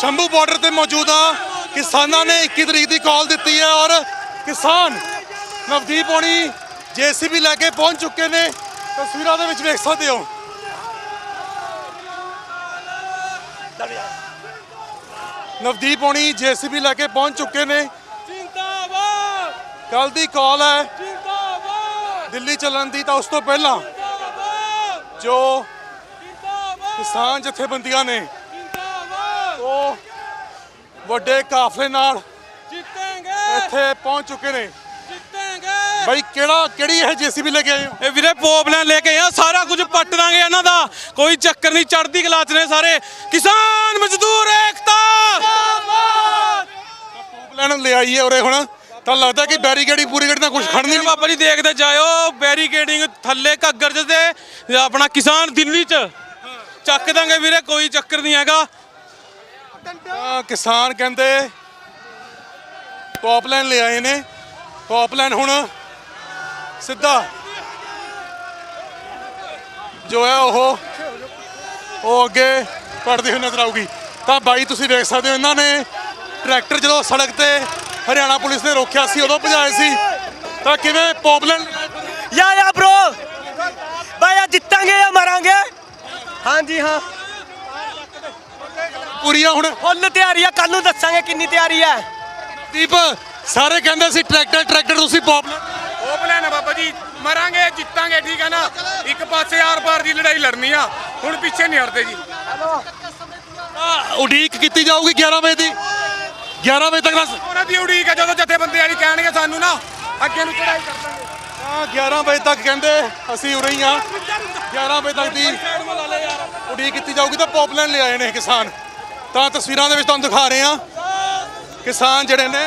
Shambhu border ਤੇ ਮੌਜੂਦ ਆ। ਕਿਸਾਨਾਂ ਨੇ 21 ਤਰੀਕ ਦੀ ਕਾਲ ਦਿੱਤੀ ਹੈ ਔਰ ਕਿਸਾਨ ਨਵਦੀਪ ਹੋਣੀ ਜੀਸੀਬੀ ਲੈ ਕੇ ਪਹੁੰਚ ਚੁੱਕੇ ਨੇ। ਤਸਵੀਰਾਂ ਦੇ ਵਿੱਚ ਵੇਖ ਸਕਦੇ ਹੋ। ਨਵਦੀਪ ਹੋਣੀ ਜੀਸੀਬੀ ਲੈ ਕੇ ਪਹੁੰਚ ਚੁੱਕੇ ਨੇ। ਜਿੰਦਾਬਾਦ ਕੱਲ ਦੀ ਕਾਲ ਹੈ। ਜਿੰਦਾਬਾਦ ਦਿੱਲੀ ਚੱਲਣ ਦੀ ਤਾਂ ਉਸ ਤੋਂ ਪਹਿਲਾਂ ਜੋ ਕਿਸਾਨ ਜਥੇਬੰਦੀਆਂ ਨੇ ਉਹ ਵੱਡੇ ਕਾਫਲੇ ਨਾਲ ਜਿੱਤਾਂਗੇ। ਇੱਥੇ ਪਹੁੰਚ ਚੁੱਕੇ ਨੇ। ਜਿੱਤਾਂਗੇ। ਬਾਈ ਕਿਹੜਾ ਕਿਹੜੀ ਇਹ ਜੀਸੀਬੀ ਲੈ ਕੇ ਆਏ ਹੋ? ਇਹ ਵੀਰੇ ਪੋਪਲੈਨ ਲੈ ਕੇ ਆ ਸਾਰਾ ਕੁਝ ਪੱਟ ਦਾਂਗੇ ਇਹਨਾਂ ਦਾ। ਕੋਈ ਚੱਕਰ ਨਹੀਂ ਚੜਦੀ ਕਲਾ ਚ ਨੇ ਸਾਰੇ। ਕਿਸਾਨ ਮਜ਼ਦੂਰ ਏਕਤਾ! ਜਿੰਦਾਬਾਦ। ਪੋਪਲੈਨ ਲੈ ਆਈਏ ਉਰੇ ਹੁਣ। ਤਾਂ ਲੱਗਦਾ ਕਿ ਬੈਰੀਕੇਡ ਹੀ ਪੂਰੀ ਗੱਡੀ ਨਾਲ ਕੁਝ ਖੜਨੀ ਨਹੀਂ ਨਹੀਂ ਬਾਬਾ ਜੀ ਦੇਖਦੇ ਜਾਇਓ। ਬੈਰੀਕੇਡਿੰਗ ਥੱਲੇ ਘੱਗਰ ਚ ਤੇ ਆਪਣਾ ਕਿਸਾਨ ਦਿੱਲੀ ਚ। ਚੱਕ ਦਾਂਗੇ ਵੀਰੇ ਕੋਈ ਚੱਕਰ ਨਹੀਂ ਹੈਗਾ। ਕਿਸਾਨ ਕਹਿੰਦੇ ਟੌਪ ਲਾਈਨ ਲੈ ਆਏ ਨੇ। ਟੌਪ ਲਾਈਨ ਹੁਣ ਸਿੱਧਾ ਜੋ ਹੈ ਉਹ ਉਹ ਅੱਗੇ ਪੜਦੀ ਹੋਈ ਨਜ਼ਰ ਆਊਗੀ। ਤਾਂ ਬਾਈ, ਤੁਸੀਂ ਵੇਖ ਸਕਦੇ ਹੋ ਇਹਨਾਂ ਨੇ ਟਰੈਕਟਰ ਜਦੋਂ ਸੜਕ ਤੇ ਹਰਿਆਣਾ ਪੁਲਿਸ ਨੇ ਰੋਕਿਆ ਸੀ, ਉਦੋਂ ਭਜਾਏ ਸੀ। ਤਾਂ ਕਿਵੇਂ ਪੋਪਲਨ ਯਾ ਯਾ ਬ్రో ਬਾਇਆ ਜਿੱਤਾਂਗੇ ਜਾਂ ਮਰਾਂਗੇ? ਹਾਂਜੀ, ਹਾਂ। ਪੂਰੀਆਂ ਹੁਣ। ਫੁੱਲ ਤਿਆਰੀ ਆ ਕੱਲ ਨੂੰ ਦੱਸਾਂਗੇ ਕਿੰਨੀ ਤਿਆਰੀ ਆ। ਦੀਪ ਸਾਰੇ ਕਹਿੰਦੇ ਸੀ ਟਰੈਕਟਰ ਟਰੈਕਟਰ ਤੁਸੀਂ ਪੋਪਲਰ ਉਹ ਪਲਾਨ ਆ ਬਾਬਾ ਜੀ ਮਰਾਂਗੇ ਜਿੱਤਾਂਗੇ ਠੀਕ ਹੈ ਨਾ? ਇੱਕ ਪਾਸੇ ਆਰ-ਪਾਰ ਦੀ ਲੜਾਈ ਲੜਨੀ ਆ ਹੁਣ ਪਿੱਛੇ ਨਹੀਂ ਹਟਦੇ ਜੀ। ਉਡੀਕ ਕੀਤੀ ਜਾਊਗੀ 11 ਵਜੇ ਦੀ। 11 ਵਜੇ ਤੱਕ ਬਸ। ਉਹਨਾਂ ਦੀ ਉਡੀਕ ਆ ਜਦੋਂ ਜਥੇਬੰਦੀ ਵਾਲੀ ਕਹਿਣਗੇ ਸਾਨੂੰ ਨਾ ਅੱਗੇ ਨੂੰ ਚੜਾਈ ਕਰ ਦਾਂਗੇ। 11 ਵਜੇ ਤੱਕ ਕਹਿੰਦੇ ਅਸੀਂ ਉਰੇ ਹੀ ਆ। 11 ਵਜੇ ਤੱਕ ਦੀ ਉਡੀਕ ਕੀਤੀ ਜਾਊਗੀ ਤਾਂ ਪੋਪਲਨ ਲੈ ਆਏ ਨੇ ਕਿਸਾਨ। ਤਾਂ ਤਸਵੀਰਾਂ ਦੇ ਵਿੱਚ ਤੁਹਾਨੂੰ ਦਿਖਾ ਰਹੇ ਆ ਕਿਸਾਨ ਜਿਹੜੇ ਨੇ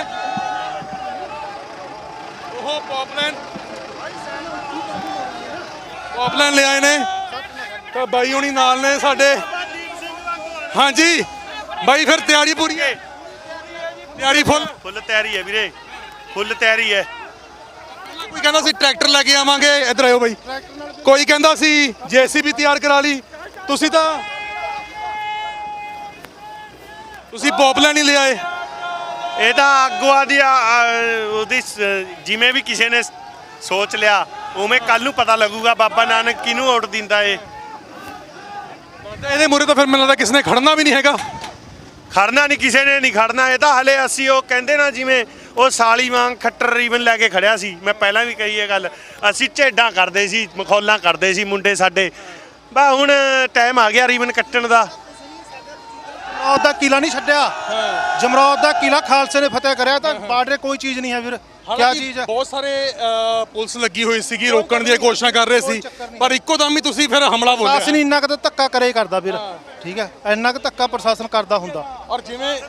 ਉਹ ਪੌਪਲਾਈਨ ਪੌਪਲਾਈਨ ਲੈ ਆਏ ਨੇ। ਤਾਂ ਬਾਈ ਹੁਣੀ ਨਾਲ ਨੇ ਸਾਡੇ। ਹਾਂਜੀ ਬਾਈ ਫਿਰ ਤਿਆਰੀ ਪੂਰੀ ਹੈ। ਤਿਆਰੀ ਫੁੱਲ ਫੁੱਲ ਤਿਆਰੀ ਹੈ ਵੀਰੇ। ਫੁੱਲ ਤਿਆਰੀ ਹੈ। ਕੋਈ ਕਹਿੰਦਾ ਸੀ ਟਰੈਕਟਰ ਲੈ ਕੇ ਆਵਾਂਗੇ? ਇੱਧਰ ਆਇਓ ਬਾਈ। ਕੋਈ ਕਹਿੰਦਾ ਸੀ ਜੀਸੀਬੀ ਤਿਆਰ ਕਰਾ ਲਈ। ਤੁਸੀਂ ਤਾਂ ਤੁਸੀਂ ਪੌਪਲਾਈਨ ਹੀ ਲਿਆਏ ਇਹ ਤਾਂ ਆਗੂਆਂ ਦੀ ਉਹਦੀ ਸ- ਜਿਵੇਂ ਵੀ ਕਿਸੇ ਨੇ ਸੋਚ ਲਿਆ ਉਵੇਂ ਕੱਲ ਨੂੰ ਪਤਾ ਲੱਗੂਗਾ ਬਾਬਾ ਨਾਨਕ ਕਿਹਨੂੰ ਓਟ ਦਿੰਦਾ ਏ। ਇਹਦੇ ਮੂਰੇ ਤਾਂ ਫਿਰ ਮੈਨੂੰ ਲੱਗਦਾ ਕਿਸੇ ਨੇ ਖੜਨਾ ਵੀ ਨਹੀਂ ਹੈਗਾ। ਖੜਨਾ ਨਹੀਂ ਕਿਸੇ ਨੇ ਨਹੀਂ ਖੜਨਾ। ਇਹ ਤਾਂ ਹਲੇ ਅਸੀਂ ਉਹ ਕਹਿੰਦੇ ਨਾ ਜਿਵੇਂ ਉਹ ਸਾਲੀ ਵਾਂਗ ਖੱਟਰ ਰੀਵਨ ਲੈ ਕੇ ਖੜਿਆ ਸੀ। ਮੈਂ ਪਹਿਲਾਂ ਵੀ ਕਹੀ ਇਹ ਗੱਲ। ਅਸੀਂ ਝੇਡਾਂ ਕਰਦੇ ਸੀ ਮਖੌਲਾਂ ਕਰਦੇ ਸੀ ਮੁੰਡੇ ਸਾਡੇ। ਬਾ ਹੁਣ ਟਾਈਮ ਆ ਗਿਆ ਰੀਵਨ ਕੱਟਣ ਦਾ। ਜਮਰੌਦ ਦਾ ਕਿਲਾ ਨਹੀਂ ਛੱਡਿਆ। ਜਮਰੌਦ ਦਾ ਕਿਲਾ ਖਾਲਸੇ ਨੇ ਫਤਿਹ ਕਰਿਆ ਤਾਂ ਬਾਰਡਰ ਕੋਈ ਚੀਜ਼ ਨਹੀਂ ਹੈ ਵੀਰ। ਕੀ ਚੀਜ਼ ਹੈ? ਬਹੁਤ ਸਾਰੇ ਅ, ਪੁਲਿਸ ਲੱਗੀ ਹੋਈ ਸੀਗੀ ਰੋਕਣ ਦੀ ਕੋਸ਼ਿਸ਼ਾਂ ਕਰ ਰਹੇ ਸੀ। ਪਰ ਇੱਕੋ ਦਮ ਹੀ ਤੁਸੀਂ ਫਿਰ ਹਮਲਾ ਬੋਲਿਆ। ਪ੍ਰਸ਼ਾਸਨ ਇੰਨਾ ਕੁ ਤਾਂ ਧੱਕਾ ਕਰੇ ਹੀ ਕਰਦਾ ਵੀਰ। ਠੀਕ ਹੈ? ਇੰਨਾ ਕੁ ਧੱਕਾ ਪ੍ਰਸ਼ਾਸਨ ਕਰਦਾ ਹੁੰਦਾ। ਔਰ ਜਿਵੇਂ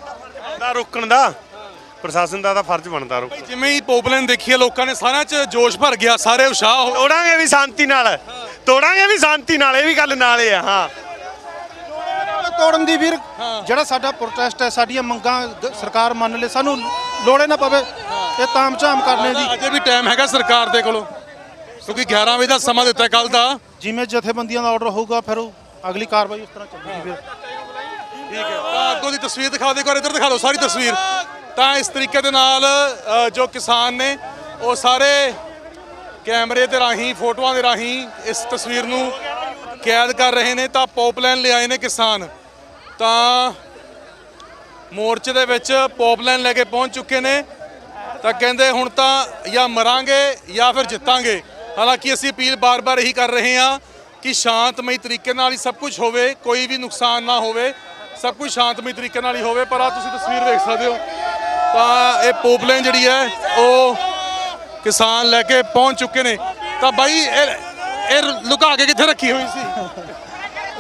ਦਾ ਰੋਕਣ ਦਾ ਪ੍ਰਸ਼ਾਸਨ ਦਾ ਤਾਂ ਫਰਜ਼ ਬਣਦਾ ਰੋਕ ਜਿਵੇਂ ਹੀ ਪੌਪਲਾਈਨ ਦੇਖੀ ਹੈ ਲੋਕਾਂ ਨੇ ਸਾਰਿਆਂ 'ਚ ਜੋਸ਼ ਭਰ ਗਿਆ ਸਾਰੇ ਉਸ਼ਾਹ ਹੋ ਤੋੜਾਂਗੇ ਵੀ ਸ਼ਾਂਤੀ ਨਾਲ। ਤੋੜਾਂਗੇ ਵੀ ਸ਼ਾਂਤੀ ਨਾਲ ਇਹ ਵੀ ਗੱਲ ਨਾਲ ਹੀ ਆ ਹਾਂ। ਤੋੜਨ ਦੀ ਵੀਰ ਜਿਹੜਾ ਸਾਡਾ ਪ੍ਰੋਟੈਸਟ ਹੈ ਸਾਡੀਆਂ ਮੰਗਾਂ ਸਰਕਾਰ ਮੰਨ ਲੇ ਸਾਨੂੰ ਲੋੜੇ ਨਾ ਪਵੇ ਇਹ ਤਾਮਝਾਮ ਕਰਨੇ ਦੀ। ਅਜੇ ਵੀ ਟਾਈਮ ਹੈਗਾ ਸਰਕਾਰ ਦੇ ਕੋਲੋਂ ਕਿਉਂਕਿ 11 ਵਜੇ ਦਾ ਸਮਾਂ ਦਿੱਤਾ ਕੱਲ ਦਾ। ਜਿਵੇਂ ਜਥੇਬੰਦੀਆਂ ਦਾ ਆਰਡਰ ਹੋਊਗਾ ਫਿਰ ਉਹ ਅਗਲੀ ਕਾਰਵਾਈ ਉਸ ਤਰ੍ਹਾਂ ਚੱਲੇਗੀ ਵੀਰ। ਤਾਂ ਅੱਗੋਂ ਦੀ ਤਸਵੀਰ ਦਿਖਾ ਦੇ ਇੱਕ ਵਾਰ ਇੱਧਰ ਦਿਖਾ ਲਓ ਸਾਰੀ ਤਸਵੀਰ। ਤਾਂ ਇਸ ਤਰੀਕੇ ਦੇ ਨਾਲ ਅ, ਜੋ ਕਿਸਾਨ ਨੇ ਉਹ ਸਾਰੇ ਕੈਮਰੇ ਦੇ ਰਾਹੀਂ ਫੋਟੋਆਂ ਦੇ ਰਾਹੀਂ ਇਸ ਤਸਵੀਰ ਨੂੰ ਕੈਦ ਕਰ ਰਹੇ ਨੇ ਤਾਂ ਪੌਪਲਾਈਨ ਲਿਆਏ ਨੇ ਕਿਸਾਨ। ਤਾਂ ਮੋਰਚੇ ਦੇ ਵਿੱਚ ਪੋਪਲਾਈਨ ਲੈ ਕੇ ਪਹੁੰਚ ਚੁੱਕੇ ਨੇ। ਤਾਂ ਕਹਿੰਦੇ ਹੁਣ ਤਾਂ ਜਾਂ ਮਰਾਂਗੇ ਜਾਂ ਫਿਰ ਜਿੱਤਾਂਗੇ। ਹਾਲਾਂਕਿ ਅਸੀਂ ਅਪੀਲ ਬਾਰ-ਬਾਰ ਇਹੀ ਕਰ ਰਹੇ ਹਾਂ ਕਿ ਸ਼ਾਂਤਮਈ ਤਰੀਕੇ ਨਾਲ ਹੀ ਸਭ ਕੁਝ ਹੋਵੇ, ਕੋਈ ਵੀ ਨੁਕਸਾਨ ਨਾ ਹੋਵੇ। ਸਭ ਕੁਝ ਸ਼ਾਂਤਮਈ ਤਰੀਕੇ ਨਾਲ ਹੀ ਹੋਵੇ, ਪਰ ਆ ਤੁਸੀਂ ਤਸਵੀਰ ਵੇਖ ਸਕਦੇ ਹੋ। ਤਾਂ ਇਹ ਪੋਪਲਾਈਨ ਜਿਹੜੀ ਹੈ, ਉਹ ਕਿਸਾਨ ਲੈ ਕੇ ਪਹੁੰਚ ਚੁੱਕੇ ਨੇ। ਤਾਂ ਬਾਈ, ਇਹ ਇਹ ਲੁਕਾ ਕੇ ਕਿੱਥੇ ਰੱਖੀ ਹੋਈ ਸੀ?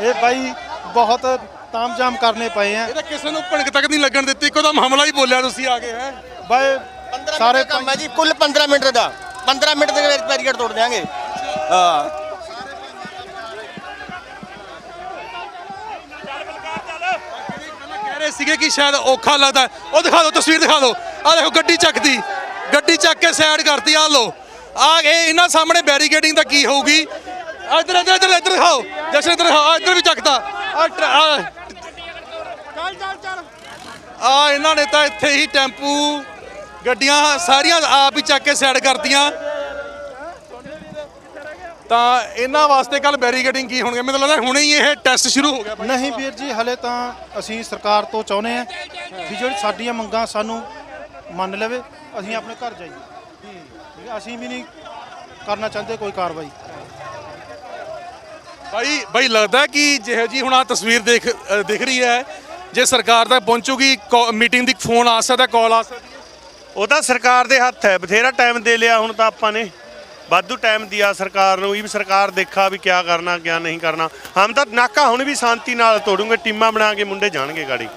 ਇਹ ਬਾਈ ਬਹੁਤ ਤਾਮਝਾਮ ਕਰਨੇ ਪਏ ਆ। ਇਹ ਤਾਂ ਕਿਸੇ ਨੂੰ ਭਣਕ ਤੱਕ ਨਹੀਂ ਲੱਗਣ ਦਿੱਤੀ। ਇੱਕੋ ਦਮ ਹਮਲਾ ਹੀ ਬੋਲਿਆ ਤੁਸੀਂ ਆ ਕੇ ਹੈ। ਬਾਈ ਸਾਰੇ ਕੰਮ ਹੈ ਜੀ ਕੁੱਲ 15 ਮਿੰਟ ਦਾ। 15 ਮਿੰਟ ਦੇ ਵਿੱਚ ਬੈਰੀਕੇਡ ਤੋੜ ਦਿਆਂਗੇ। ਹਾਂ। ਕਹਿ ਰਹੇ ਸੀਗੇ ਕਿ ਸ਼ਾਇਦ ਔਖਾ ਲੱਗਦਾ। ਉਹ ਦਿਖਾ ਦਿਓ ਤਸਵੀਰ ਦਿਖਾ ਦਿਓ। ਆ ਦੇਖੋ ਗੱਡੀ ਚੱਕਦੀ ਗੱਡੀ ਚੱਕ ਕੇ ਸਾਈਡ ਕਰਤੀ ਆ ਲੋ ਆ ਇਹ ਇਹਨਾਂ ਸਾਹਮਣੇ ਬੈਰੀਕੇਡਿੰਗ ਦਾ ਕੀ ਹੋਊਗੀ? ਇੱਧਰ ਇੱਧਰ ਇੱਧਰ ਦਿਖਾਓ। ਜਸ਼ਨ ਇੱਧਰ ਦਿਖਾਓ। ਇੱਧਰ ਵੀ ਚੱਕਤਾ। ਆ ਆ ਇਹਨਾਂ ਨੇ ਤਾਂ ਇੱਥੇ ਹੀ ਟੈਂਪੂ ਗੱਡੀਆਂ ਸਾਰੀਆਂ ਆਪ ਹੀ ਚੱਕ ਕੇ ਸਾਈਡ ਕਰਤੀਆਂ। ਤਾਂ ਇਹਨਾਂ ਵਾਸਤੇ ਕੱਲ ਬੈਰੀਕੇਡਿੰਗ ਕੀ ਹੋਣਗੇ? ਮੈਨੂੰ ਲੱਗਦਾ ਹੁਣੇ ਹੀ ਇਹ ਟੈਸਟ ਸ਼ੁਰੂ ਹੋ ਗਿਆ। ਨਹੀਂ ਵੀਰ ਜੀ ਹਲੇ ਤਾਂ ਅਸੀਂ ਸਰਕਾਰ ਤੋਂ ਚਾਹੁੰਦੇ ਆ ਕਿ ਜਿਹੜੀ ਸਾਡੀਆਂ ਮੰਗਾਂ ਸਾਨੂੰ ਮੰਨ ਲਵੇ ਅਸੀਂ ਆਪਣੇ ਘਰ ਜਾਈਏ। ਠੀਕ ਹੈ ਅਸੀਂ ਵੀ ਨਹੀਂ ਕਰਨਾ ਚਾਹੁੰਦੇ ਕੋਈ ਕਾਰਵਾਈ। ਭਾਈ ਭਾਈ ਲੱਗਦਾ ਕਿ ਜਿਹੋ ਜੀ ਹੁਣ ਆ ਤਸਵੀਰ ਦੇਖ ਦਿਖ ਰਹੀ ਹੈ ਜੇ ਸਰਕਾਰ ਤੱਕ ਪਹੁੰਚੂਗੀ ਮੀਟਿੰਗ ਦੀ ਫੋਨ ਆ ਸਕਦਾ ਕਾਲ ਆ ਸਕਦੀ ਉਹ ਤਾਂ ਸਰਕਾਰ ਦੇ ਹੱਥ ਹੈ ਬਥੇਰਾ ਟਾਈਮ ਦੇ ਲਿਆ ਹੁਣ ਤਾਂ ਆਪਾਂ ਨੇ ਵਾਧੂ ਟਾਈਮ ਦਿਆ ਸਰਕਾਰ ਨੂੰ ਇਹ ਵੀ ਸਰਕਾਰ ਦੇਖਾ ਵੀ ਕਿਆ ਕਰਨਾ ਕਿਆ ਨਹੀਂ ਕਰਨਾ ਹਮ ਤਾਂ ਨਾਕਾ ਹੁਣ ਵੀ ਸ਼ਾਂਤੀ ਨਾਲ ਤੋੜੂਗੇ ਟੀਮਾਂ ਬਣਾ ਕੇ ਮੁੰਡੇ ਜਾਣਗੇ ਗਾੜੀ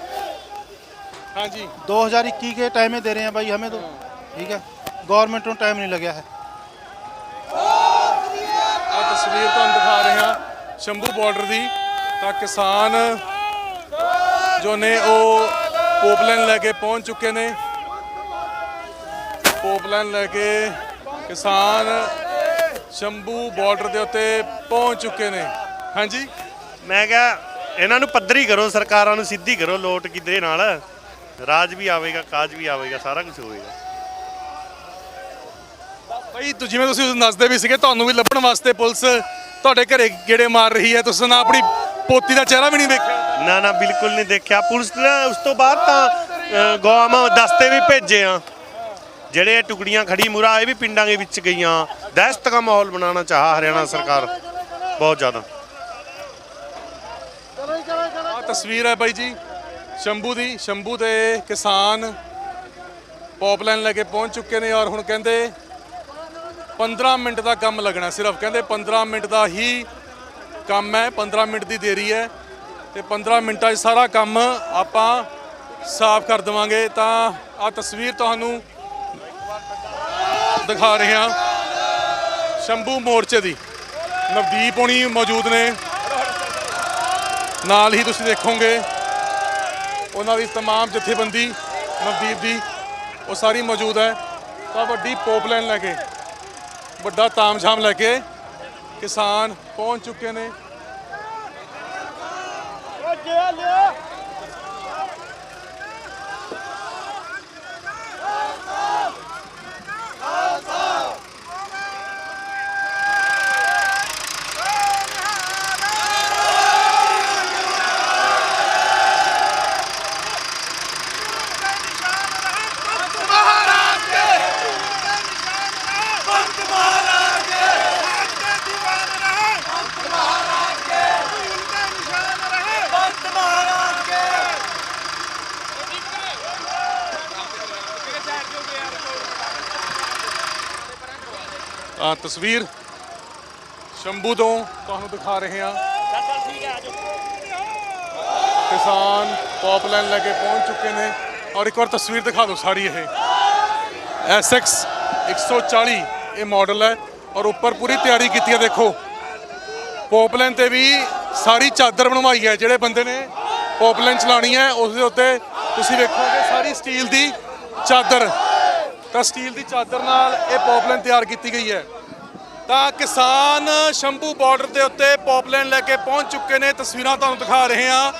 ਹਾਂਜੀ 2021 के टाइम में दे रहे हैं भाई हमें तो ठीक है गवर्नमेंट को टाइम नहीं लगा है ਆ ਤਸਵੀਰ ਤੁਹਾਨੂੰ ਦਿਖਾ ਰਹੇ ਹਾਂ ਸ਼ੰਭੂ ਬਾਰਡਰ ਦੀ ਤਾਂ ਕਿਸਾਨ ਜੋ ਨੇ ਉਹ ਪੋਪਲਾਈਨ ਲੈ ਕੇ ਪਹੁੰਚ ਚੁੱਕੇ ਨੇ। ਪੋਪਲਾਈਨ ਲੈ ਕੇ ਕਿਸਾਨ ਸ਼ੰਭੂ ਬਾਰਡਰ ਦੇ ਉੱਤੇ ਪਹੁੰਚ ਚੁੱਕੇ ਨੇ। ਹਾਂਜੀ? ਮੈਂ ਕਿਹਾ ਇਹਨਾਂ ਨੂੰ ਪੱਧਰੀ ਕਰੋ ਸਰਕਾਰਾਂ ਨੂੰ ਸਿੱਧੀ ਕਰੋ ਲੋਟ ਕਿਧਰੇ ਨਾਲ। ਰਾਜ ਵੀ ਆਵੇਗਾ ਕਾਜ ਵੀ ਆਵੇਗਾ ਸਾਰਾ ਕੁਝ ਹੋਵੇਗਾ। ਭਾਈ ਤੁ ਜਿਵੇਂ ਤੁਸੀਂ ਦੱਸਦੇ ਵੀ ਸੀਗੇ ਤੁਹਾਨੂੰ ਵੀ ਲੱਭਣ ਵਾਸਤੇ ਪੁਲਿਸ ਤੁਹਾਡੇ ਘਰੇ ਗੇੜੇ ਮਾਰ ਰਹੀ ਹੈ। ਤੁਸੀਂ ਨਾ ਆਪਣੀ ਪੋਤੀ ਦਾ ਚਿਹਰਾ ਵੀ ਨਹੀਂ ਦੇਖਿਆ ਨਾ ਨਾ ਬਿਲਕੁਲ ਨਹੀਂ ਦੇਖਿਆ। ਪੁਲਿਸ ਨੇ ਉਸ ਤੋਂ ਬਾਅਦ ਤਾਂ ਅ, ਗੌਆਵਾਂ ਦਸਤੇ ਵੀ ਭੇਜੇ ਆ। ਜਿਹੜੇ ਇਹ ਟੁਕੜੀਆਂ ਖੜੀ ਮੁਰਾ ਇਹ ਵੀ ਪਿੰਡਾਂ ਦੇ ਵਿੱਚ ਗਈਆਂ। ਦਹਿਸ਼ਤ ਦਾ ਮਾਹੌਲ ਬਣਾਉਣਾ ਚਾਹਾ ਹਰਿਆਣਾ ਸਰਕਾਰ। ਬਹੁਤ ਜ਼ਿਆਦਾ। ਆ ਤਸਵੀਰ ਹੈ ਬਾਈ ਜੀ ਸ਼ੰਭੂ ਦੀ। ਸ਼ੰਭੂ ਦੇ ਕਿਸਾਨ ਪੌਪਲਾਈਨ ਲੈ ਕੇ ਪਹੁੰਚ ਚੁੱਕੇ ਨੇ ਔਰ ਹੁਣ ਕਹਿੰਦੇ 15 ਮਿੰਟ ਦਾ ਕੰਮ ਲੱਗਣਾ ਸਿਰਫ। ਕਹਿੰਦੇ 15 ਮਿੰਟ ਦਾ ਹੀ ਕੰਮ ਹੈ 15 ਮਿੰਟ ਦੀ ਦੇਰੀ ਹੈ ਤੇ 15 ਮਿੰਟਾਂ 'ਚ ਸਾਰਾ ਕੰਮ ਆਪਾਂ ਸਾਫ਼ ਕਰ ਦੇਵਾਂਗੇ ਤਾਂ ਆ ਤਸਵੀਰ ਤੁਹਾਨੂੰ ਦਿਖਾ ਰਹੇ ਹਾਂ ਸ਼ੰਭੂ ਮੋਰਚੇ ਦੀ ਨਵਦੀਪ ਹੋਣੀ ਮੌਜੂਦ ਨੇ ਨਾਲ ਹੀ ਤੁਸੀਂ ਦੇਖੋਗੇ ਉਹਨਾਂ ਦੀ तमाम ਜਥੇਬੰਦੀ ਨਵਦੀਪ ਦੀ ਉਹ ਸਾਰੀ ਮੌਜੂਦ ਹੈ ਤਾਂ ਵੱਡੀ ਪੋਪਲਾਈਨ ਲੈ ਕੇ ਵੱਡਾ ਤਾਮਝਾਮ ਲੈ ਕੇ ਕਿਸਾਨ ਪਹੁੰਚ ਚੁੱਕੇ ਨੇ। ਤਸਵੀਰ ਸ਼ੰਭੂ ਤੋਂ ਤੁਹਾਨੂੰ ਦਿਖਾ ਰਹੇ ਹਾਂ। ਕਿਸਾਨ ਪੌਪਲਾਈਨ ਲੈ ਕੇ ਪਹੁੰਚ ਚੁੱਕੇ ਨੇ। ਔਰ ਇੱਕ ਵਾਰ ਤਸਵੀਰ ਦਿਖਾ ਦਿਓ ਸਾਰੀ ਇਹ। SX 140 ਇਹ ਮਾਡਲ ਹੈ। ਔਰ ਉੱਪਰ ਪੂਰੀ ਤਿਆਰੀ ਕੀਤੀ ਹੈ ਦੇਖੋ। ਪੌਪਲਾਈਨ ਤੇ ਵੀ ਸਾਰੀ ਚਾਦਰ ਬਣਵਾਈ ਹੈ। ਜਿਹੜੇ ਬੰਦੇ ਨੇ ਪੌਪਲਾਈਨ ਚਲਾਣੀ ਹੈ ਉਸ ਦੇ ਉੱਤੇ ਤੁਸੀਂ ਵੇਖੋਗੇ ਸਾਰੀ ਸਟੀਲ ਦੀ ਚਾਦਰ। ਤਾਂ ਸਟੀਲ ਦੀ ਚਾਦਰ ਨਾਲ ਇਹ ਪੌਪਲਾਈਨ ਤਿਆਰ ਕੀਤੀ ਗਈ ਹੈ। ਤਾਂ ਕਿਸਾਨ ਸ਼ੰਭੂ ਬਾਰਡਰ ਦੇ ਉੱਤੇ ਪੌਪਲਾਈਨ ਲੈ ਕੇ ਪਹੁੰਚ ਚੁੱਕੇ ਨੇ। ਤਸਵੀਰਾਂ ਤੁਹਾਨੂੰ ਦਿਖਾ ਰਹੇ ਹਾਂ।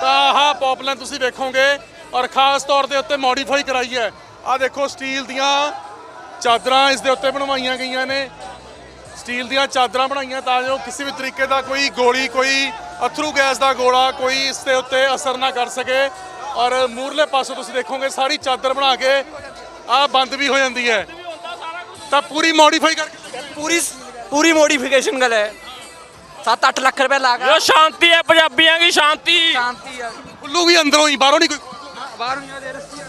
ਤਾਂ ਆਹ ਪੌਪਲਾਈਨ ਤੁਸੀਂ ਵੇਖੋਗੇ ਔਰ ਖਾਸ ਤੌਰ ਦੇ ਉੱਤੇ ਮੋਡੀਫਾਈ ਕਰਾਈ ਹੈ। ਆਹ ਦੇਖੋ ਸਟੀਲ ਦੀਆਂ ਚਾਦਰਾਂ ਇਸ ਦੇ ਉੱਤੇ ਬਣਵਾਈਆਂ ਗਈਆਂ ਨੇ। ਸਟੀਲ ਦੀਆਂ ਚਾਦਰਾਂ ਬਣਾਈਆਂ ਤਾਂ ਜੋ ਕਿਸੇ ਵੀ ਤਰੀਕੇ ਦਾ ਕੋਈ ਗੋਲੀ, ਕੋਈ ਅਥਰੂ ਗੈਸ ਦਾ ਗੋਲਾ ਕੋਈ ਇਸ ਦੇ ਉੱਤੇ ਅਸਰ ਨਾ ਕਰ ਸਕੇ। ਔਰ ਮੂਰਲੇ ਪਾਸੋਂ ਤੁਸੀਂ ਦੇਖੋਗੇ, ਸਾਰੀ ਚਾਦਰ ਬਣਾ ਕੇ ਆਹ ਬੰਦ ਵੀ ਹੋ ਜਾਂਦੀ ਹੈ। ਤਾਂ ਪੂਰੀ ਮੋਡੀਫਾਈ ਕਰਕੇ ਪੂਰੀ ਪੂਰੀ ਮੋਡੀਫਿਕੇਸ਼ਨ ਗੱਲ ਹੈ। 7-8 ਲੱਖ ਰੁਪਏ ਲਾ ਕੇ। ਇਹ ਸ਼ਾਂਤੀ ਹੈ ਪੰਜਾਬੀਆਂ ਦੀ ਸ਼ਾਂਤੀ। ਸ਼ਾਂਤੀ ਆ। ਖੁੱਲੂ ਵੀ ਅੰਦਰੋਂ ਹੀ ਬਾਹਰੋਂ ਨਹੀਂ ਕੋਈ ਬਾਹਰੋਂ ਨਹੀਂ ਦੇ ਰਸਤੀ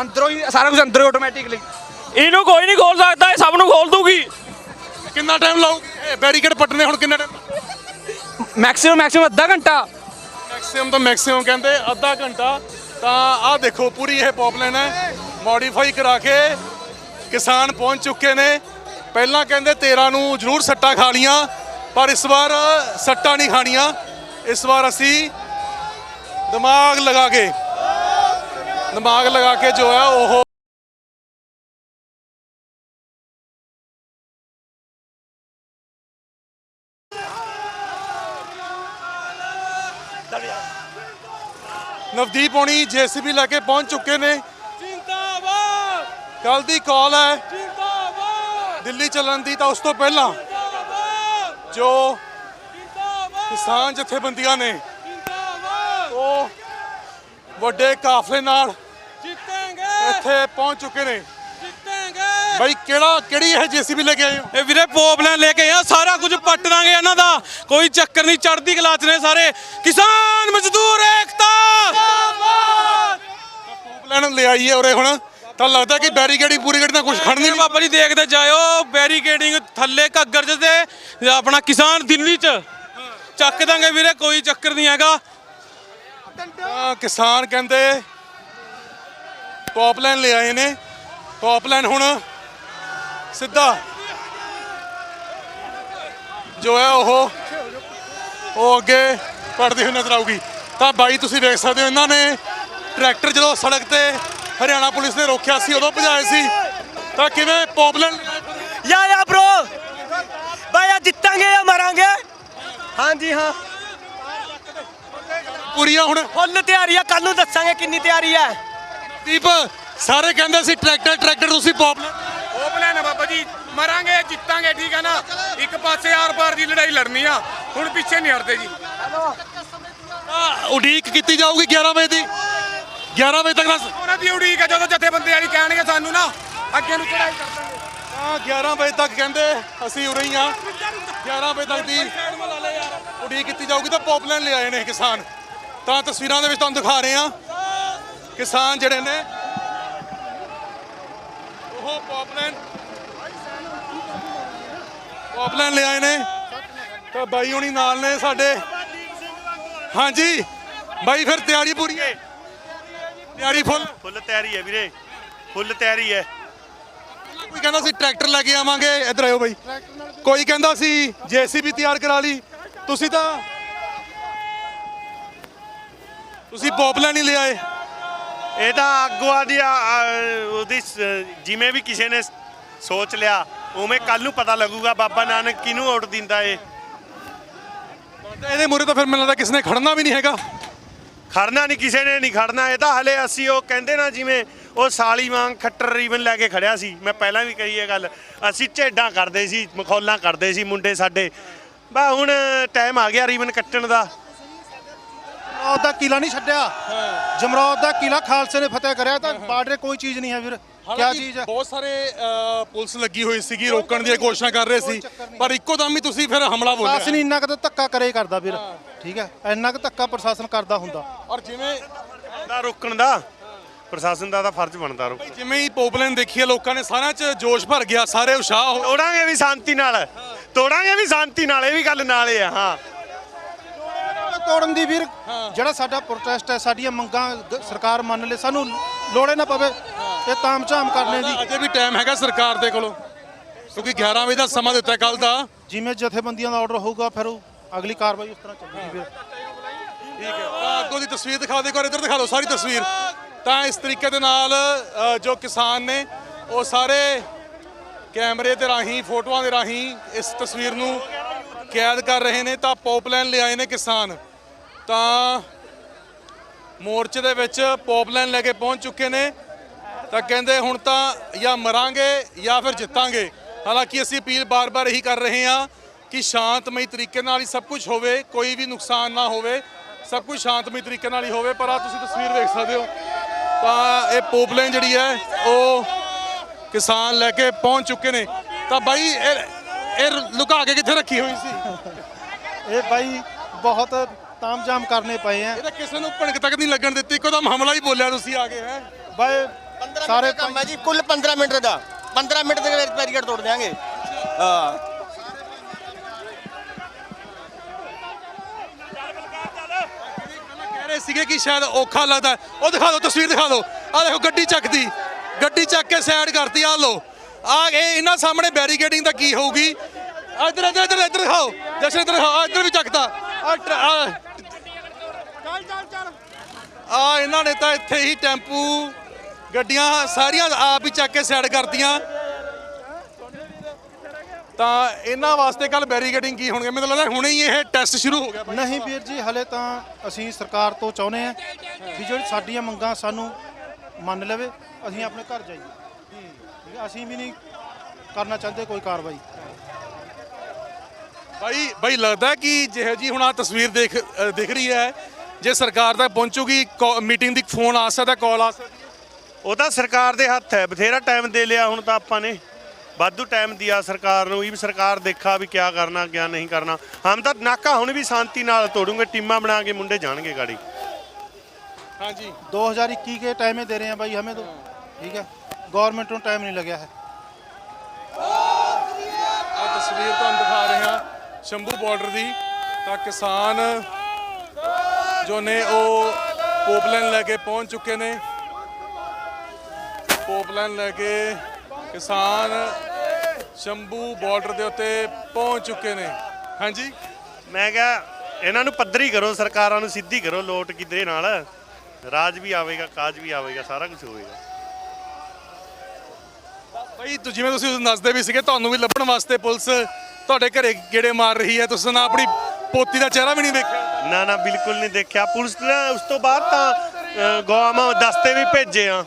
ਅੰਦਰੋਂ ਹੀ ਸਾਰਾ ਕੁਝ ਅੰਦਰੋਂ ਆਟੋਮੈਟਿਕਲੀ ਇਹਨੂੰ ਕੋਈ ਨਹੀਂ ਖੋਲ ਸਕਦਾ ਇਹ ਸਭ ਨੂੰ ਖੋਲ ਦੂਗੀ। ਕਿੰਨਾ ਟਾਈਮ ਲਾਉ ਬੈਰੀਕੇਡ ਪੱਟਨੇ ਹੁਣ ਕਿੰਨਾ ਟਾਈਮ ਮੈਕਸਿਮਮ ਮੈਕਸਿਮਮ ਅੱਧਾ ਘੰਟਾ। ਮੈਕਸਿਮਮ ਤੋਂ ਮੈਕਸਿਮਮ ਕਹਿੰਦੇ ਅੱਧਾ ਘੰਟਾ। ਤਾਂ ਆਹ ਦੇਖੋ ਪੂਰੀ ਇਹ ਪੌਪਲਾਈਨ ਹੈ। ਮੋਡੀਫਾਈ ਕਰਾ ਕੇ ਕਿਸਾਨ ਪਹੁੰਚ ਚੁੱਕੇ ਨੇ। ਪਹਿਲਾਂ ਕਹਿੰਦੇ 13 ਨੂੰ ਜ਼ਰੂਰ ਸੱਟਾਂ ਖਾ ਲੀਆਂ ਪਰ ਇਸ ਵਾਰ ਸੱਟਾਂ ਨਹੀਂ ਖਾਣੀਆਂ। ਇਸ ਵਾਰ ਅਸੀਂ ਦਿਮਾਗ ਲਗਾ ਕੇ, ਦਿਮਾਗ ਲਗਾ ਕੇ ਜੋ ਹੈ ਉਹ ਨਵਦੀਪ ਹੋਣੀ ਜੀਸੀਬੀ ਲੈ ਕੇ ਪਹੁੰਚ ਚੁੱਕੇ ਨੇ। ਕੱਲ ਦੀ ਕਾਲ ਹੈ। ਜਿੰਦਾਬਾਦ। ਦਿੱਲੀ ਚੱਲਣ ਦੀ ਤਾਂ ਉਸ ਤੋਂ ਪਹਿਲਾਂ ਜਿੰਦਾਬਾਦ। ਜੋ ਜਿੰਦਾਬਾਦ। ਕਿਸਾਨ ਜਥੇਬੰਦੀਆਂ ਨੇ ਜਿੰਦਾਬਾਦ। ਉਹ ਵੱਡੇ ਕਾਫਲੇ ਨਾਲ ਜਿੱਤਾਂਗੇ। ਇੱਥੇ ਪਹੁੰਚ ਚੁੱਕੇ ਨੇ। ਜਿੱਤਾਂਗੇ। ਬਾਈ ਕਿਹੜਾ ਕਿਹੜੀ ਇਹ ਜੀਸੀਬੀ ਲੈ ਕੇ ਆਏ ਹੋ? ਇਹ ਵੀਰੇ ਪੋਪਲੈਨ ਲੈ ਕੇ ਆ ਸਾਰਾ ਕੁਝ ਪੱਟ ਦਾਂਗੇ ਇਹਨਾਂ ਦਾ। ਕੋਈ ਚੱਕਰ ਨਹੀਂ ਚੜਦੀ ਕਲਾ ਚ ਨੇ ਸਾਰੇ। ਕਿਸਾਨ ਮਜ਼ਦੂਰ ਏਕਤਾ! ਜਿੰਦਾਬਾਦ। ਪਲਾਨ ਲੈ ਆਈਏ ਉਰੇ ਹੁਣ। ਤਾਂ ਲੱਗਦਾ ਕਿ ਬੈਰੀਕੇਡਿੰਗ ਪੂਰੀ ਗੱਡੀ ਨਾਲ ਕੁਝ ਖੜਨੀ ਨਹੀਂ। ਬਾਬਾ ਜੀ ਦੇਖਦੇ ਜਾਇਓ ਬੈਰੀਕੇਡਿੰਗ ਥੱਲੇ ਘੱਗਰ ਚ ਤੇ ਆਪਣਾ ਕਿਸਾਨ ਦਿੱਲੀ ਚ। ਚੱਕ ਦਾਂਗੇ ਵੀਰੇ ਕੋਈ ਚੱਕਰ ਨਹੀਂ ਹੈਗਾ। ਤਾਂ ਕਿਸਾਨ ਕਹਿੰਦੇ ਟੌਪ ਲਾਈਨ ਲੈ ਆਏ ਨੇ। ਟੌਪ ਲਾਈਨ ਹੁਣ ਸਿੱਧਾ। ਜੋ ਹੈ ਉਹ ਉਹ ਅੱਗੇ ਪੜਦੀ ਹੋਈ ਨਜ਼ਰ ਆਊਗੀ। ਤਾਂ ਬਾਈ ਤੁਸੀਂ ਵੇਖ ਸਕਦੇ ਹੋ ਇਹਨਾਂ ਨੇ ਟਰੈਕਟਰ ਜਦੋਂ ਸੜਕ ਤੇ ਹਰਿਆਣਾ ਪੁਲਿਸ ਨੇ ਰੋਕਿਆ ਸੀ ਉਦੋਂ ਭਜਾਏ ਸੀ। ਤਾਂ ਕਿਵੇਂ ਪ੍ਰੋਬਲਮ ਯਾ ਯਾ ਬ్రో ਬਾਇਆ ਜਿੱਤਾਂਗੇ ਜਾਂ ਮਰਾਂਗੇ? ਹਾਂਜੀ ਹਾਂ। ਪੂਰੀਆਂ ਹੁਣ? ਫੁੱਲ ਤਿਆਰੀ ਆ ਕੱਲ ਨੂੰ ਦੱਸਾਂਗੇ ਕਿੰਨੀ ਤਿਆਰੀ ਆ। ਦੀਪ ਸਾਰੇ ਕਹਿੰਦੇ ਸੀ ਟਰੈਕਟਰ ਟਰੈਕਟਰ ਤੁਸੀਂ ਪ੍ਰੋਬਲਮ ਪ੍ਰੋਬਲਮ ਹੈ ਬਾਬਾ ਜੀ। ਮਰਾਂਗੇ ਜਿੱਤਾਂਗੇ ਠੀਕ ਹੈ ਨਾ? ਇੱਕ ਪਾਸੇ ਆਰ-ਪਾਰ ਦੀ ਲੜਾਈ ਲੜਨੀ ਆ। ਹੁਣ ਪਿੱਛੇ ਨਹੀਂ ਹਟਦੇ ਜੀ। ਉਡੀਕ ਕੀਤੀ ਜਾਊਗੀ 11 ਵਜੇ ਦੀ। 11 ਵਜੇ ਤੱਕ ਦਾ ਉਹਨਾਂ ਦੀ ਉਡੀਕ ਹੈ ਜਦੋਂ ਜਥੇਬੰਦੀ ਵਾਲੀ ਕਹਿਣਗੇ ਸਾਨੂੰ ਨਾ ਅੱਗੇ ਨੂੰ ਚੜਾਈ ਕਰ ਦਾਂਗੇ। ਹਾਂ 11 ਵਜੇ ਤੱਕ ਕਹਿੰਦੇ ਅਸੀਂ ਉਰੇ ਹੀ ਆ 11 ਵਜੇ ਤੱਕ ਦੀ ਉਡੀਕ ਕੀਤੀ ਜਾਊਗੀ ਤਾਂ ਪੌਪਲਾਈਨ ਲੈ ਆਏ ਨੇ ਕਿਸਾਨ। ਤਾਂ ਤਸਵੀਰਾਂ ਦੇ ਵਿੱਚ ਤੁਹਾਨੂੰ ਦਿਖਾ ਰਹੇ ਆ ਕਿਸਾਨ ਜਿਹੜੇ ਨੇ ਉਹ ਪੌਪਲਾਈਨ ਪੌਪਲਾਈਨ ਲੈ ਆਏ ਨੇ। ਤਾਂ ਬਾਈ ਹੁਣੀ ਨਾਲ ਨੇ ਸਾਡੇ। ਹਾਂਜੀ ਬਾਈ ਫਿਰ ਤਿਆਰੀ ਪੂਰੀ ਹੈ। ਤਿਆਰੀ ਫੁੱਲ। ਫੁੱਲ ਤਿਆਰੀ ਹੈ ਵੀਰੇ। ਫੁੱਲ ਤਿਆਰੀ ਹੈ। ਕੋਈ ਕਹਿੰਦਾ ਸੀ ਟਰੈਕਟਰ ਲੈ ਕੇ ਆਵਾਂਗੇ? ਇੱਧਰ ਆਇਓ ਬਾਈ। ਕੋਈ ਕਹਿੰਦਾ ਸੀ ਜੀਸੀਬੀ ਤਿਆਰ ਕਰਾ ਲਈ? ਤੁਸੀਂ ਤਾਂ ਤੁਸੀਂ ਪੌਪਲਾਈਨ ਹੀ ਲੈ ਆਏ। ਇਹ ਤਾਂ ਅਗਵਾ ਦੀ ਉਹਦੀ ਜਿਵੇਂ ਵੀ ਕਿਸੇ ਨੇ ਸੋਚ ਲਿਆ ਉਵੇਂ ਕੱਲ ਨੂੰ ਪਤਾ ਲੱਗੂਗਾ ਬਾਬਾ ਨਾਨਕ ਕਿਹਨੂੰ ਵੋਟ ਦਿੰਦਾ ਏ ਇਹਦੇ ਮੂਰੇ ਤਾਂ ਫਿਰ ਮੈਨੂੰ ਲੱਗਦਾ ਕਿਸ ਨੇ ਖੜਨਾ ਵੀ ਨਹੀਂ ਹੈਗਾ। ਖੜਨਾ ਨਹੀਂ ਕਿਸੇ ਨੇ ਨਹੀਂ ਖੜਨਾ। ਇਹ ਤਾਂ ਹਲੇ ਅਸੀਂ ਉਹ ਕਹਿੰਦੇ ਨਾ ਜਿਵੇਂ ਉਹ ਸਾਲੀ ਵਾਂਗ ਖੱਟਰ ਰੀਵਨ ਲੈ ਕੇ ਖੜਿਆ ਸੀ। ਮੈਂ ਪਹਿਲਾਂ ਵੀ ਕਹੀ ਇਹ ਗੱਲ। ਅਸੀਂ ਝੇਡਾਂ ਕਰਦੇ ਸੀ ਮਖੌਲਾਂ ਕਰਦੇ ਸੀ ਮੁੰਡੇ ਸਾਡੇ। ਬਾ ਹੁਣ ਟਾਈਮ ਆ ਗਿਆ ਰੀਵਨ ਕੱਟਣ ਦਾ। ਜਮਰੌਦ ਦਾ ਕਿਲਾ ਨਹੀਂ ਛੱਡਿਆ। ਜਮਰੌਦ ਦਾ ਕਿਲਾ ਖਾਲਸੇ ਨੇ ਫਤਿਹ ਕਰਿਆ ਤਾਂ ਬਾਰਡਰ ਕੋਈ ਚੀਜ਼ ਨਹੀਂ ਹੈ ਵੀਰ। ਕੀ ਹਾਲਾਂਕਿ ਚੀਜ਼ ਹੈ? ਬਹੁਤ ਸਾਰੇ ਪੁਲਿਸ ਲੱਗੀ ਹੋਈ ਸੀਗੀ ਰੋਕਣ ਦੀ ਕੋਸ਼ਿਸ਼ਾਂ ਕਰ ਰਹੇ ਸੀ। ਪਰ ਇੱਕੋ ਦਮ ਹੀ ਤੁਸੀਂ ਫਿਰ ਹਮਲਾ ਬੋਲਿਆ। ਪ੍ਰਸ਼ਾਸਨ ਇੰਨਾ ਕੁ ਤਾਂ ਧੱਕਾ ਕਰੇ ਕਰਦਾ ਵੀਰ। ਠੀਕ ਹੈ? ਇੰਨਾ ਕੁ ਧੱਕਾ ਪ੍ਰਸ਼ਾਸਨ ਕਰਦਾ ਹੁੰਦਾ। ਔਰ ਜਿਵੇਂ ਦਾ ਰੋਕਣ ਦਾ ਪ੍ਰਸ਼ਾਸਨ ਦਾ ਤਾਂ ਫਰਜ਼ ਬਣਦਾ ਰੋਕ ਜਿਵੇਂ ਹੀ ਪੌਪਲਾਈਨ ਦੇਖੀ ਹੈ ਲੋਕਾਂ ਨੇ ਸਾਰਿਆਂ 'ਚ ਜੋਸ਼ ਭਰ ਗਿਆ ਸਾਰੇ ਉਸ਼ਾਹ ਹੋ ਤੋੜਾਂਗੇ ਵੀ ਸ਼ਾਂਤੀ ਨਾਲ। ਤੋੜਾਂਗੇ ਵੀ ਸ਼ਾਂਤੀ ਨਾਲ ਇਹ ਵੀ ਗੱਲ ਨਾਲ ਹੀ ਆ ਹਾਂ। ਤੋੜਨ ਦੀ ਵੀਰ ਜਿਹੜਾ ਸਾਡਾ ਪ੍ਰੋਟੈਸਟ ਹੈ ਸਾਡੀਆਂ ਮੰਗਾਂ ਗ- ਸਰਕਾਰ ਮੰਨ ਲੇ ਸਾਨੂੰ ਲੋੜੇ ਨਾ ਪਵੇ ਇਹ ਤਾਮਝਾਮ ਕਰਨੇ ਦੀ। ਅਜੇ ਵੀ ਟਾਈਮ ਹੈਗਾ ਸਰਕਾਰ ਦੇ ਕੋਲੋਂ ਕਿਉਂਕਿ 11 ਵਜੇ ਦਾ ਸਮਾਂ ਦਿੱਤਾ ਕੱਲ ਦਾ। ਜਿਵੇਂ ਜਥੇਬੰਦੀਆਂ ਦਾ ਆਰਡਰ ਹੋਊਗਾ ਫਿਰ ਉਹ ਅਗਲੀ ਕਾਰਵਾਈ ਉਸ ਤਰ੍ਹਾਂ ਚੱਲੇਗੀ ਵੀਰ ਠੀਕ ਹੈ। ਅੱਗੋਂ ਦੀ ਤਸਵੀਰ ਦਿਖਾ ਦੇ ਇੱਕ ਵਾਰ ਇੱਧਰ ਦਿਖਾ ਲਓ ਸਾਰੀ ਤਸਵੀਰ। ਤਾਂ ਇਸ ਤਰੀਕੇ ਦੇ ਨਾਲ ਅ, ਜੋ ਕਿਸਾਨ ਨੇ ਉਹ ਸਾਰੇ ਕੈਮਰੇ ਦੇ ਰਾਹੀਂ ਫੋਟੋਆਂ ਦੇ ਰਾਹੀਂ ਇਸ ਤਸਵੀਰ ਨੂੰ ਕੈਦ ਕਰ ਰਹੇ ਨੇ ਤਾਂ ਪੌਪਲਾਈਨ ਲਿਆਏ ਨੇ ਕਿਸਾਨ। ਤਾਂ ਮੋਰਚੇ ਦੇ ਵਿੱਚ ਪੌਪਲਾਈਨ ਲੈ ਕੇ ਪਹੁੰਚ ਚੁੱਕੇ ਨੇ। ਤਾਂ ਕਹਿੰਦੇ ਹੁਣ ਤਾਂ ਜਾਂ ਮਰਾਂਗੇ ਜਾਂ ਫਿਰ ਜਿੱਤਾਂਗੇ। ਹਾਲਾਂਕਿ ਅਸੀਂ ਅਪੀਲ ਬਾਰ-ਬਾਰ ਇਹੀ ਕਰ ਰਹੇ ਹਾਂ ਕਿ ਸ਼ਾਂਤਮਈ ਤਰੀਕੇ ਨਾਲ ਹੀ ਸਭ ਕੁਝ ਹੋਵੇ ਕੋਈ ਵੀ ਨੁਕਸਾਨ ਨਾ ਹੋਵੇ ਸਭ ਕੁਝ ਸ਼ਾਂਤਮਈ ਤਰੀਕੇ ਨਾਲ ਹੀ ਹੋਵੇ ਪਰ ਆ ਤੁਸੀਂ ਤਸਵੀਰ ਵੇਖ ਸਕਦੇ ਹੋ। ਤਾਂ ਇਹ ਪੋਪਲਾਈਨ ਜਿਹੜੀ ਹੈ ਉਹ ਕਿਸਾਨ ਲੈ ਕੇ ਪਹੁੰਚ ਚੁੱਕੇ ਨੇ। ਤਾਂ ਬਾਈ ਇਹ ਇਹ ਲੁਕਾ ਕੇ ਕਿੱਥੇ ਰੱਖੀ ਹੋਈ ਸੀ? ਇਹ ਬਾਈ ਬਹੁਤ ਤਾਮਝਾਮ ਕਰਨੇ ਪਏ ਆ। ਇਹ ਤਾਂ ਕਿਸੇ ਨੂੰ ਭਣਕ ਤੱਕ ਨਹੀਂ ਲੱਗਣ ਦਿੱਤੀ ਇੱਕਦਮ ਹਮਲਾ ਹੀ ਬੋਲਿਆ ਤੁਸੀਂ ਆ ਕੇ ਹੈ। ਬਾਈ 15 ਸਾਰੇ ਮਿੰਟ ਦਾ ਕੰਮ ਹੈ ਜੀ ਕੁੱਲ 15 ਮਿੰਟ ਦਾ। 15 ਮਿੰਟ ਦੇ ਵਿੱਚ ਬੈਰੀਕੇਡ ਤੋੜ ਦਿਆਂਗੇ। ਹਾਂ। ਰਹੇ ਸੀਗੇ ਕਿ ਸ਼ਾਇਦ ਔਖਾ ਲੱਗਦਾ। ਉਹ ਦਿਖਾ ਦਿਓ ਤਸਵੀਰ ਦਿਖਾ ਦਿਓ। ਆ ਦੇਖੋ ਗੱਡੀ ਚੱਕਦੀ ਗੱਡੀ ਚੱਕ ਕੇ ਸਾਈਡ ਕਰਤੀ ਆ ਲੋ ਆ ਇਹ ਇਹਨਾਂ ਸਾਹਮਣੇ ਬੈਰੀਕੇਡਿੰਗ ਦਾ ਕੀ ਹੋਊਗੀ? ਇੱਧਰ ਇੱਧਰ ਇੱਧਰ ਇੱਧਰ ਦਿਖਾਓ। ਜਸ਼ਨ ਇੱਧਰ ਦਿਖਾਓ। ਇੱਧਰ ਵੀ ਚੱਕਦਾ ਆ ਚੱਲ ਚੱਲ ਚੱਲ। ਆ ਇਹਨਾਂ ਨੇ ਤਾਂ ਇੱਥੇ ਹੀ ਟੈਂਪੂ ਗੱਡੀਆਂ ਸਾਰੀਆਂ ਆਪ ਹੀ ਚੱਕ ਕੇ ਸਾਈਡ ਕਰਤੀਆਂ। ਤਾਂ ਇਹਨਾਂ ਵਾਸਤੇ ਕੱਲ ਬੈਰੀਕੇਡਿੰਗ ਕੀ ਹੋਣਗੇ? ਮੈਨੂੰ ਲੱਗਦਾ ਹੁਣੇ ਹੀ ਇਹ ਟੈਸਟ ਸ਼ੁਰੂ ਹੋ ਗਿਆ ਨਹੀਂ ਵੀਰ ਜੀ ਹਲੇ ਤਾਂ ਅਸੀਂ ਸਰਕਾਰ ਤੋਂ ਚਾਹੁੰਦੇ ਆ ਵੀ ਜਿਹੜੀ ਸਾਡੀਆਂ ਮੰਗਾਂ ਸਾਨੂੰ ਮੰਨ ਲਵੇ ਅਸੀਂ ਆਪਣੇ ਘਰ ਜਾਈਏ। ਠੀਕ ਹੈ ਅਸੀਂ ਵੀ ਨਹੀਂ ਕਰਨਾ ਚਾਹੁੰਦੇ ਕੋਈ ਕਾਰਵਾਈ। ਬਾਈ ਬਾਈ ਲੱਗਦਾ ਕਿ ਜਿਹੋ ਜੀ ਹੁਣ ਆ ਤਸਵੀਰ ਦੇਖ ਦਿਖ ਰਹੀ ਹੈ ਜੇ ਸਰਕਾਰ ਤੱਕ ਪਹੁੰਚੂਗੀ ਮੀਟਿੰਗ ਦੀ ਫੋਨ ਆ ਸਕਦਾ ਕਾਲ ਆ ਸਕਦੀ। ਉਹ ਤਾਂ ਸਰਕਾਰ ਦੇ ਹੱਥ ਹੈ ਬਥੇਰਾ ਟਾਈਮ ਦੇ ਲਿਆ ਹੁਣ ਤਾਂ ਆਪਾਂ ਨੇ। ਵਾਧੂ ਟਾਈਮ ਦਿਆ ਸਰਕਾਰ ਨੂੰ ਇਹ ਵੀ ਸਰਕਾਰ ਦੇਖਾ ਵੀ ਕਿਆ ਕਰਨਾ ਕਿਆ ਨਹੀਂ ਕਰਨਾ ਹਮ ਤਾਂ ਨਾਕਾ ਹੁਣ ਵੀ ਸ਼ਾਂਤੀ ਨਾਲ ਤੋੜੂਗੇ ਟੀਮਾਂ ਬਣਾ ਕੇ ਮੁੰਡੇ ਜਾਣਗੇ ਗਾੜੀ ਹਾਂਜੀ 2021 के टाइम दे रहे हैं भाई हमें तो ठीक है गवर्नमेंट को टाइम नहीं लगा है ਆ ਤਸਵੀਰ ਤੁਹਾਨੂੰ ਦਿਖਾ ਰਹੇ ਹਾਂ ਸ਼ੰਭੂ ਬਾਰਡਰ ਦੀ ਤਾਂ ਕਿਸਾਨ ਜੋ ਨੇ ਉਹ ਪੋਪਲਾਈਨ ਲੈ ਕੇ ਪਹੁੰਚ ਚੁੱਕੇ ਨੇ ਪੋਪਲਾਈਨ ਲੈ ਕੇ ਕਿਸਾਨ ਸ਼ੰਭੂ ਬਾਰਡਰ ਦੇ ਉੱਤੇ ਪਹੁੰਚ ਚੁੱਕੇ ਨੇ। ਹਾਂਜੀ। ਮੈਂ ਕਿਹਾ ਇਹਨਾਂ ਨੂੰ ਪੱਧਰੀ ਕਰੋ ਸਰਕਾਰਾਂ ਨੂੰ ਸਿੱਧੀ ਕਰੋ ਲੋਟ ਕਿਧਰੇ ਨਾਲ। ਰਾਜ ਵੀ ਆਵੇਗਾ ਕਾਜ ਵੀ ਆਵੇਗਾ ਸਾਰਾ ਕੁਝ ਹੋਵੇਗਾ। ਭਾਈ ਤੁ ਜਿਵੇਂ ਤੁਸੀਂ ਦੱਸਦੇ ਵੀ ਸੀਗੇ ਤੁਹਾਨੂੰ ਵੀ ਲੱਭਣ ਵਾਸਤੇ ਪੁਲਿਸ ਤੁਹਾਡੇ ਘਰੇ ਗੇੜੇ ਮਾਰ ਰਹੀ ਹੈ। ਤੁਸੀਂ ਨਾ ਆਪਣੀ ਪੋਤੀ ਦਾ ਚਿਹਰਾ ਵੀ ਨਹੀਂ ਦੇਖਿਆ ਨਾ ਨਾ ਬਿਲਕੁਲ ਨਹੀਂ ਦੇਖਿਆ। ਪੁਲਿਸ ਨੇ ਉਸ ਤੋਂ ਬਾਅਦ ਤਾਂ ਗਵਾਮਾ ਦਸਤੇ ਵੀ ਭੇਜੇ ਆ।